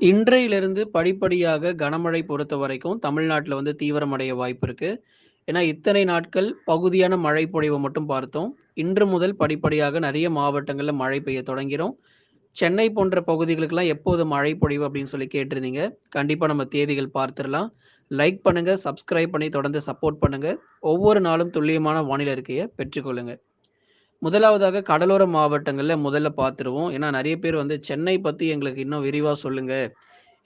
இன்றையிலிருந்து படிப்படியாக கனமழை பொறுத்த வரைக்கும் தமிழ்நாட்டில் வந்து தீவிரமடைய வாய்ப்பு இருக்கு. ஏன்னா, இத்தனை நாட்கள் பகுதியான மழை பொழிவை மட்டும் பார்த்தோம். இன்று முதல் படிப்படியாக நிறைய மாவட்டங்களில் மழை பெய்ய தொடங்கிறோம் சென்னை போன்ற பகுதிகளுக்கெல்லாம் எப்போது மழை பொழிவு அப்படின்னு சொல்லி கேட்டிருந்தீங்க. கண்டிப்பாக நம்ம தேதிகள் பார்த்துடலாம் லைக் பண்ணுங்க, சப்ஸ்கிரைப் பண்ணி தொடர்ந்து சப்போர்ட் பண்ணுங்க. ஒவ்வொரு நாளும் துல்லியமான வானிலை இருக்கையை பெற்றுக்கொள்ளுங்க. முதலாவதாக கடலோர மாவட்டங்களில் முதல்ல பார்த்துருவோம். ஏன்னா நிறைய பேர் வந்து சென்னை பற்றி எங்களுக்கு இன்னும் விரிவாக சொல்லுங்கள்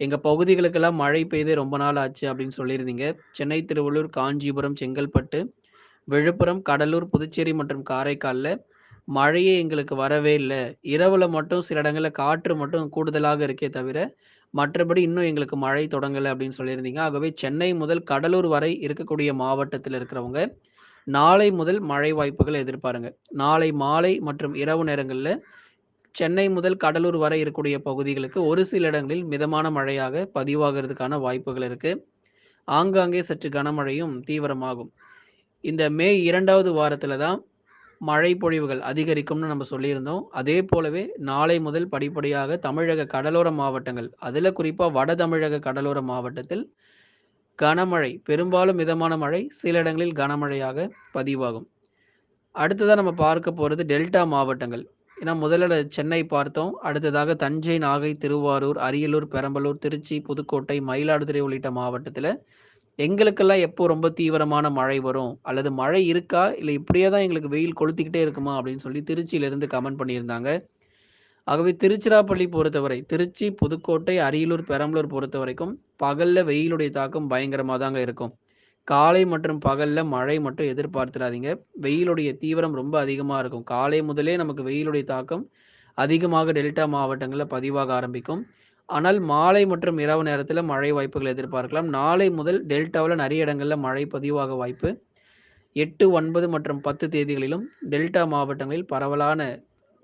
எங்கள் பகுதிகளுக்கெல்லாம் மழை பெய்தே ரொம்ப நாள் ஆச்சு அப்படின்னு சொல்லியிருந்தீங்க. சென்னை, திருவள்ளூர், காஞ்சிபுரம், செங்கல்பட்டு, விழுப்புரம், கடலூர், புதுச்சேரி மற்றும் காரைக்காலில் மழையே எங்களுக்கு வரவே இல்லை இரவில் மட்டும் சில இடங்களில் காற்று மட்டும் கூடுதலாக இருக்கே தவிர, மற்றபடி இன்னும் எங்களுக்கு மழை தொடங்கலை அப்படின்னு சொல்லியிருந்தீங்க. ஆகவே சென்னை முதல் கடலூர் வரை இருக்கக்கூடிய மாவட்டத்தில் இருக்கிறவங்க, நாளை முதல் மழை வாய்ப்புகள் எதிர்பாருங்க. நாளை மாலை மற்றும் இரவு நேரங்களில் சென்னை முதல் கடலூர் வரை இருக்கக்கூடிய பகுதிகளுக்கு ஒரு சில இடங்களில் மிதமான மழையாக பதிவாகிறதுக்கான வாய்ப்புகள் இருக்கு. ஆங்காங்கே சற்று கனமழையும் தீவிரமாகும். இந்த மே இரண்டாவது வாரத்தில் தான் மழை பொழிவுகள் அதிகரிக்கும்னு நம்ம சொல்லியிருந்தோம். அதே போலவே நாளை முதல் படிப்படியாக தமிழக கடலோர மாவட்டங்கள், அதில் குறிப்பாக வட தமிழக கடலோர மாவட்டத்தில் கனமழை, பெரும்பாலும் மிதமான மழை, சில இடங்களில் கனமழையாக பதிவாகும். அடுத்ததாக நம்ம பார்க்க போகிறது டெல்டா மாவட்டங்கள். ஏன்னா முதல்ல சென்னை பார்த்தோம். அடுத்ததாக தஞ்சை, நாகை, திருவாரூர், அரியலூர், பெரம்பலூர், திருச்சி, புதுக்கோட்டை, மயிலாடுதுறை உள்ளிட்ட மாவட்டத்தில் எங்களுக்கெல்லாம் எப்போ ரொம்ப தீவிரமான மழை வரும்? அல்லது மழை இருக்கா? இல்லை இப்படியே தான் எங்களுக்கு வெயில் கொளுத்திக்கிட்டே இருக்குமா? அப்படின்னு சொல்லி திருச்சியிலேருந்து கமெண்ட் பண்ணியிருந்தாங்க. ஆகவே திருச்சிராப்பள்ளி பொறுத்தவரை, திருச்சி, புதுக்கோட்டை, அரியலூர், பெரம்பலூர் பொறுத்த வரைக்கும் பகல்ல வெயிலுடைய தாக்கம் பயங்கரமாக தாங்க இருக்கும். காலை மற்றும் பகல்ல மழை மட்டும் எதிர்பார்த்துடாதீங்க வெயிலுடைய தீவிரம் ரொம்ப அதிகமாக இருக்கும். காலை முதலே நமக்கு வெயிலுடைய தாக்கம் அதிகமாக டெல்டா மாவட்டங்களில் பதிவாக ஆரம்பிக்கும். ஆனால் மாலை மற்றும் இரவு நேரத்தில் மழை வாய்ப்புகள் எதிர்பார்க்கலாம். நாளை முதல் டெல்டாவில் நிறைய இடங்களில் மழை பதிவாக வாய்ப்பு. 8, 9 மற்றும் 10 தேதிகளிலும் டெல்டா மாவட்டங்களில் பரவலான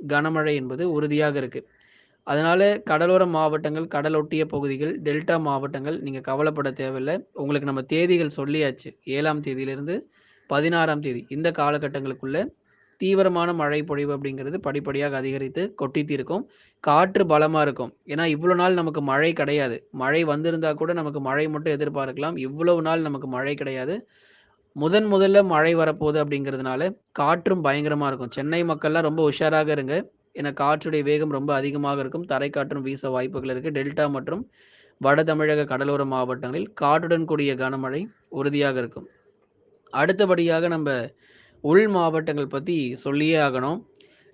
கனமழை என்பது உறுதியாக இருக்கு. அதனால கடலோர மாவட்டங்கள், கடலொட்டிய பகுதிகள், டெல்டா மாவட்டங்கள் நீங்க கவலைப்பட தேவையில்ல. உங்களுக்கு நம்ம தேதிகள் சொல்லியாச்சு. ஏழாம் தேதியிலிருந்து 16ஆம் தேதி இந்த காலகட்டங்களுக்குள்ள தீவிரமான மழை பொழிவு அப்படிங்கிறது படிப்படியாக அதிகரித்து கொட்டி காற்று பலமாக இருக்கும். ஏன்னா இவ்வளோ நாள் நமக்கு மழை கிடையாது. மழை வந்திருந்தா கூட நமக்கு மழை மட்டும் எதிர்பார்க்கலாம். இவ்வளவு நாள் நமக்கு மழை கிடையாது. முதன் முதல்ல மழை வரப்போகுது அப்படிங்கிறதுனால காற்றும் பயங்கரமாக இருக்கும். சென்னை மக்கள்லாம் ரொம்ப உஷாராக இருங்க. ஏன்னா காற்றுடைய வேகம் ரொம்ப அதிகமாக இருக்கும். தரைக்காற்றும் வீச வாய்ப்புகள் இருக்குது டெல்டா மற்றும் வட தமிழக கடலோர மாவட்டங்களில் காற்றுடன் கூடிய கனமழை உறுதியாக இருக்கும். அடுத்தபடியாக நம்ம உள் மாவட்டங்கள் பற்றி சொல்லியே ஆகணும்.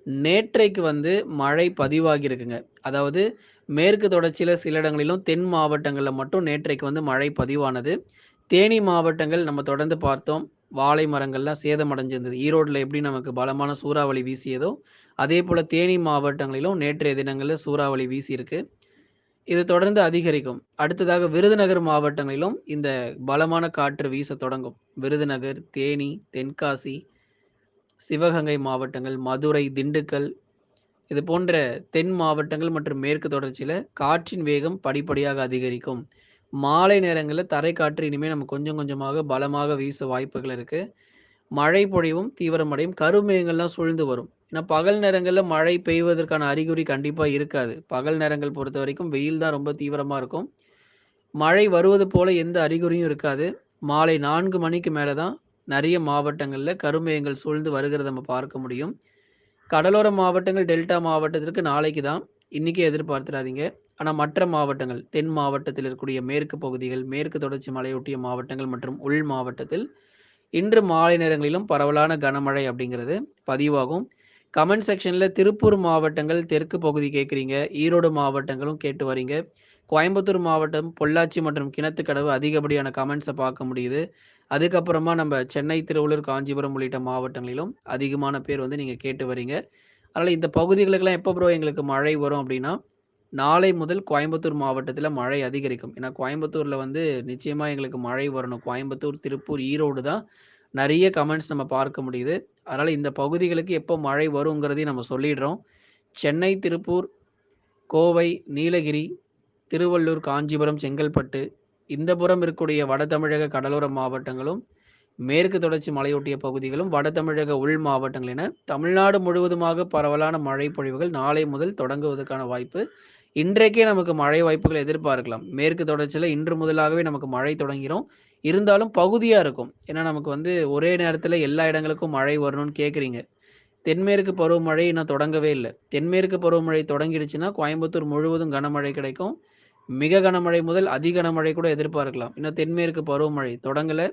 நேற்றைக்கு வந்து மழை பதிவாகி இருக்குங்க. அதாவது மேற்கு தொடர்ச்சியில் சில இடங்களிலும், தென் மாவட்டங்களில் மட்டும் நேற்றைக்கு வந்து மழை பதிவானது. தேனி மாவட்டங்கள் நம்ம தொடர்ந்து பார்த்தோம். வாழை மரங்கள்லாம் சேதமடைஞ்சிருந்தது. ஈரோட்டில் எப்படி நமக்கு பலமான சூறாவளி வீசியதோ, அதே போல் தேனி மாவட்டங்களிலும் நேற்றைய தினங்களில் சூறாவளி வீசியிருக்கு. இது தொடர்ந்து அதிகரிக்கும். அடுத்ததாக விருதுநகர் மாவட்டங்களிலும் இந்த பலமான காற்று வீச தொடங்கும். விருதுநகர், தேனி, தென்காசி, சிவகங்கை மாவட்டங்கள், மதுரை, திண்டுக்கல் இது போன்ற தென் மாவட்டங்கள் மற்றும் மேற்கு தொடர்ச்சியில் காற்றின் வேகம் படிப்படியாக அதிகரிக்கும். மாலை நேரங்களில் தரைக்காற்று இனிமேல் நம்ம கொஞ்சம் கொஞ்சமாக பலமாக வீச வாய்ப்புகள் இருக்கு. மழை பொழிவும் தீவிரமடையும். கருமேகங்கள்லாம் சூழ்ந்து வரும். ஏன்னா பகல் நேரங்களில் மழை பெய்வதற்கான அறிகுறி கண்டிப்பாக இருக்காது. பகல் நேரங்கள் பொறுத்த வரைக்கும் வெயில் தான் ரொம்ப தீவிரமாக இருக்கும். மழை வருவது போல எந்த அறிகுறியும் இருக்காது. மாலை நான்கு மணிக்கு மேலே தான் நிறைய மாவட்டங்களில் கருமேகங்கள் சூழ்ந்து வருகிறத நம்ம பார்க்க முடியும். கடலோர மாவட்டங்கள், டெல்டா மாவட்டத்திற்கு நாளைக்கு தான். இன்றைக்கே எதிர்பார்த்துறாதீங்க. ஆனால் மற்ற மாவட்டங்கள், தென் மாவட்டத்தில் இருக்கக்கூடிய மேற்கு பகுதிகள், மேற்கு தொடர்ச்சி மலையொட்டிய மாவட்டங்கள் மற்றும் உள் மாவட்டத்தில் இன்று மாலை நேரங்களிலும் பரவலான கனமழை அப்படிங்கிறது பதிவாகும். கமெண்ட் செக்ஷனில் திருப்பூர் மாவட்டங்கள், தெற்கு பகுதி கேட்குறீங்க ஈரோடு மாவட்டங்களும் கேட்டு வரீங்க. கோயம்புத்தூர் மாவட்டம், பொள்ளாச்சி மற்றும் கிணத்துக்கடவு அதிகப்படியான கமெண்ட்ஸை பார்க்க முடியுது. அதுக்கப்புறமா நம்ம சென்னை, திருவள்ளூர், காஞ்சிபுரம் உள்ளிட்ட மாவட்டங்களிலும் அதிகமான பேர் வந்து நீங்கள் கேட்டு வரீங்க. அதனால் இந்த பகுதிகளுக்கெல்லாம் எப்போ ப்ரோ எங்களுக்கு மழை வரும் அப்படின்னா, நாளை முதல் கோயம்புத்தூர் மாவட்டத்தில் மழை அதிகரிக்கும். ஏன்னா கோயம்புத்தூரில் வந்து நிச்சயமாக எங்களுக்கு மழை வரணும். கோயம்புத்தூர், திருப்பூர், ஈரோடு தான் நிறைய கமெண்ட்ஸ் நம்ம பார்க்க முடியுது. அதனால் இந்த பகுதிகளுக்கு எப்போ மழை வருங்கிறதையும் நம்ம சொல்லிடுறோம். சென்னை, திருப்பூர், கோவை, நீலகிரி, திருவள்ளூர், காஞ்சிபுரம், செங்கல்பட்டு இந்த புறம் இருக்கக்கூடிய வட தமிழக கடலோர மாவட்டங்களும், மேற்கு தொடர்ச்சி மலையொட்டிய பகுதிகளும், வட தமிழக உள் மாவட்டங்கள் என தமிழ்நாடு முழுவதுமாக பரவலான மழை பொழிவுகள் நாளை முதல் தொடங்குவதற்கான வாய்ப்பு இன்றைக்கே நமக்கு மழை வாய்ப்புகள் எதிர்பார்க்கலாம். மேற்கு தொடர்ச்சியில் இன்று முதலாகவே நமக்கு மழை தொடங்கிரும். இருந்தாலும் பகுதியா இருக்கும். ஏன்னா நமக்கு வந்து ஒரே நேரத்தில் எல்லா இடங்களுக்கும் மழை வரணும்னு கேட்குறீங்க. தென்மேற்கு பருவமழை இன்னும் தொடங்கவே இல்லை தென்மேற்கு பருவமழை தொடங்கிடுச்சுன்னா, கோயம்புத்தூர் முழுவதும் கனமழை கிடைக்கும். மிக கனமழை முதல் அதி கனமழை கூட எதிர்பார்க்கலாம். இன்னும் தென்மேற்கு பருவமழை தொடங்கலை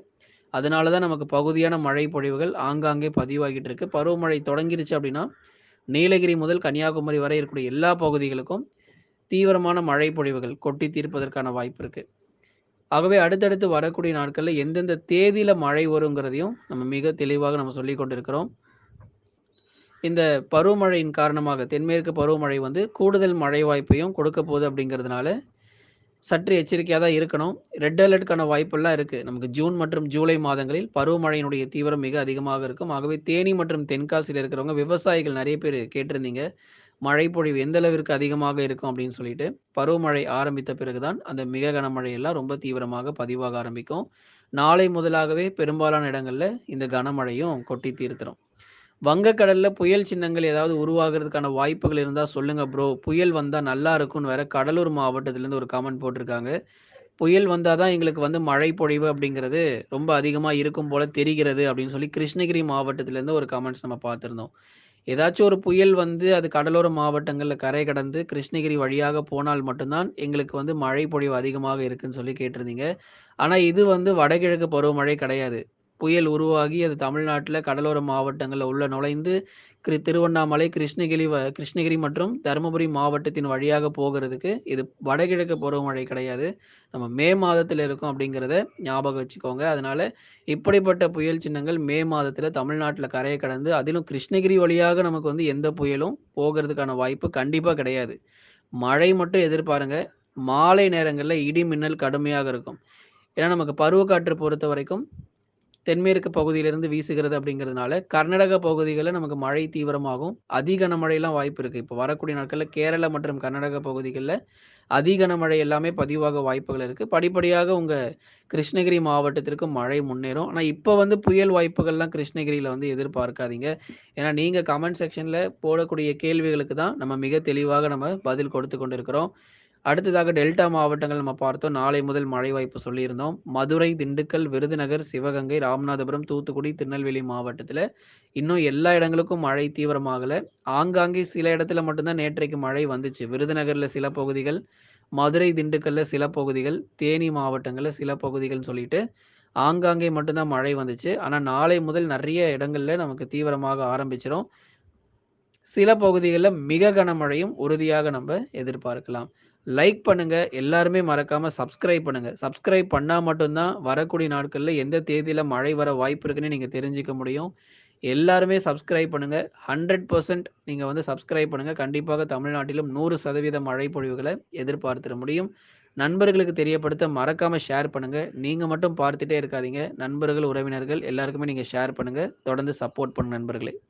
அதனால தான் நமக்கு பகுதியான மழை பொழிவுகள் ஆங்காங்கே பதிவாகிட்டு இருக்கு. பருவமழை தொடங்கிருச்சு அப்படின்னா, நீலகிரி முதல் கன்னியாகுமரி வரை இருக்கக்கூடிய எல்லா பகுதிகளுக்கும் தீவிரமான மழை பொழிவுகள் கொட்டி தீர்ப்பதற்கான வாய்ப்பு இருக்கு. ஆகவே அடுத்தடுத்து வரக்கூடிய நாட்களில் எந்தெந்த தேதியில மழை வருங்கிறதையும் நம்ம மிக தெளிவாக நம்ம சொல்லிக் கொண்டிருக்கிறோம். இந்த பருவமழையின் காரணமாக தென்மேற்கு பருவமழை வந்து கூடுதல் மழை வாய்ப்பையும் கொடுக்க போகுது அப்படிங்கிறதுனால, சற்று எச்சரிக்கையாக தான் இருக்கணும். ரெட் அலர்ட்க்கான வாய்ப்பெல்லாம் இருக்கு. நமக்கு ஜூன் மற்றும் ஜூலை மாதங்களில் பருவமழையினுடைய தீவிரம் மிக அதிகமாக இருக்கும். ஆகவே தேனி மற்றும் தென்காசியில் இருக்கிறவங்க விவசாயிகள் நிறைய பேர் கேட்டிருந்தீங்க. மழை பொழிவு எந்த அளவிற்கு அதிகமாக இருக்கும் அப்படின்னு சொல்லிட்டு. பருவமழை ஆரம்பித்த பிறகு தான் அந்த மிக கனமழை எல்லாம் ரொம்ப தீவிரமாக பதிவாக ஆரம்பிக்கும். நாளை முதலாகவே பெரும்பாலான இடங்கள்ல இந்த கனமழையும் கொட்டி தீர்த்திடும் வங்கக்கடல்ல புயல் சின்னங்கள் ஏதாவது உருவாகிறதுக்கான வாய்ப்புகள் இருந்தா சொல்லுங்க ப்ரோ. புயல் வந்தா நல்லா இருக்கும்னு வேற கடலூர் மாவட்டத்திலேருந்து ஒரு கமெண்ட் போட்டிருக்காங்க. புயல் வந்தால் தான் எங்களுக்கு வந்து மழை பொழிவு அப்படிங்கிறது ரொம்ப அதிகமா இருக்கும் போல தெரிகிறது அப்படின்னு சொல்லி கிருஷ்ணகிரி மாவட்டத்திலேருந்து ஒரு கமெண்ட்ஸ் நம்ம பார்த்துருந்தோம் ஏதாச்சும் ஒரு புயல் வந்து அது கடலோர மாவட்டங்களில் கரை கடந்து கிருஷ்ணகிரி வழியாக போனால் மட்டும்தான் எங்களுக்கு வந்து மழை பொழிவு அதிகமாக இருக்குன்னு சொல்லி கேட்டிருந்தீங்க. ஆனால் இது வந்து வடகிழக்கு பருவமழை கிடையாது. புயல் உருவாகி அது தமிழ்நாட்டில் கடலோர மாவட்டங்களில் உள்ள நுழைந்து கிரு திருவண்ணாமலை, கிருஷ்ணகிரி வ கிருஷ்ணகிரி மற்றும் தருமபுரி மாவட்டத்தின் வழியாக போகிறதுக்கு இது வடகிழக்கு பருவமழை கிடையாது. நம்ம மே மாதத்தில் இருக்கோம் அப்படிங்கிறத ஞாபகம் வச்சுக்கோங்க. அதனால இப்படிப்பட்ட புயல் சின்னங்கள் மே மாதத்தில் தமிழ்நாட்டில் கரையை கடந்து அதிலும் கிருஷ்ணகிரி வழியாக நமக்கு வந்து எந்த புயலும் போகிறதுக்கான வாய்ப்பு கண்டிப்பாக கிடையாது. மழை மட்டும் எதிர்பாருங்க. மாலை நேரங்களில் இடி, மின்னல் கடுமையாக இருக்கும். ஏன்னா நமக்கு பருவக்காற்று பொறுத்தவரைக்கும் தென்மேற்கு பகுதியிலிருந்து வீசுகிறது அப்படிங்கிறதுனால, கர்நாடக பகுதிகளில் நமக்கு மழை தீவிரமாகும். அதி கனமழையெல்லாம் வாய்ப்பு இருக்குது இப்போ வரக்கூடிய நாட்களில் கேரளா மற்றும் கர்நாடக பகுதிகளில் அதி கனமழை எல்லாமே பதிவாக வாய்ப்புகள் இருக்குது படிப்படியாக உங்கள் கிருஷ்ணகிரி மாவட்டத்திற்கு மழை முன்னேறும். ஆனால் இப்போ வந்து புயல் வாய்ப்புகள்லாம் கிருஷ்ணகிரியில் வந்து எதிர்பார்க்காதீங்க. ஏன்னா நீங்கள் கமெண்ட் செக்ஷனில் போடக்கூடிய கேள்விகளுக்கு தான் நம்ம மிக தெளிவாக நம்ம பதில் கொடுத்து கொண்டிருக்கிறோம். அடுத்ததாக டெல்டா மாவட்டங்கள் நம்ம பார்த்தோம். நாளை முதல் மழை வாய்ப்பு சொல்லியிருந்தோம். மதுரை, திண்டுக்கல், விருதுநகர், சிவகங்கை, ராமநாதபுரம், தூத்துக்குடி, திருநெல்வேலி மாவட்டத்தில் இன்னும் எல்லா இடங்களுக்கும் மழை தீவிரமாகலை ஆங்காங்கே சில இடத்துல மட்டும்தான் நேற்றைக்கு மழை வந்துச்சு. விருதுநகரில் சில பகுதிகள், மதுரை, திண்டுக்கல்ல சில பகுதிகள், தேனி மாவட்டங்களில் சில பகுதிகள்னு சொல்லிட்டு ஆங்காங்கே மட்டும்தான் மழை வந்துச்சு. ஆனால் நாளை முதல் நிறைய இடங்கள்ல நமக்கு தீவிரமாக ஆரம்பிச்சிடும் சில பகுதிகளில் மிக கனமழையும் உறுதியாக நம்ம எதிர்பார்க்கலாம். லைக் பண்ணுங்க. எல்லாருமே மறக்காம சப்ஸ்கிரைப் பண்ணுங்க. சப்ஸ்கிரைப் பண்ணா மட்டும்தான் வரக்கூடிய நாட்கள்ல எந்த தேதியில மழை வர வாய்ப்பு இருக்குன்னு நீங்க தெரிஞ்சுக்க முடியும். எல்லாருமே சப்ஸ்கிரைப் பண்ணுங்க. 100% நீங்க வந்து சப்ஸ்கிரைப் பண்ணுங்க. கண்டிப்பாக தமிழ்நாட்டிலும் 100% மழை பொழிவுகளை எதிர்பார்த்திட முடியும். நண்பர்களுக்கு தெரியப்படுத்த மறக்காம ஷேர் பண்ணுங்க. நீங்க மட்டும் பார்த்துட்டே இருக்காதீங்க. நண்பர்கள், உறவினர்கள் எல்லாருக்குமே நீங்க ஷேர் பண்ணுங்க. தொடர்ந்து சப்போர்ட் பண்ணுங்க நண்பர்களே.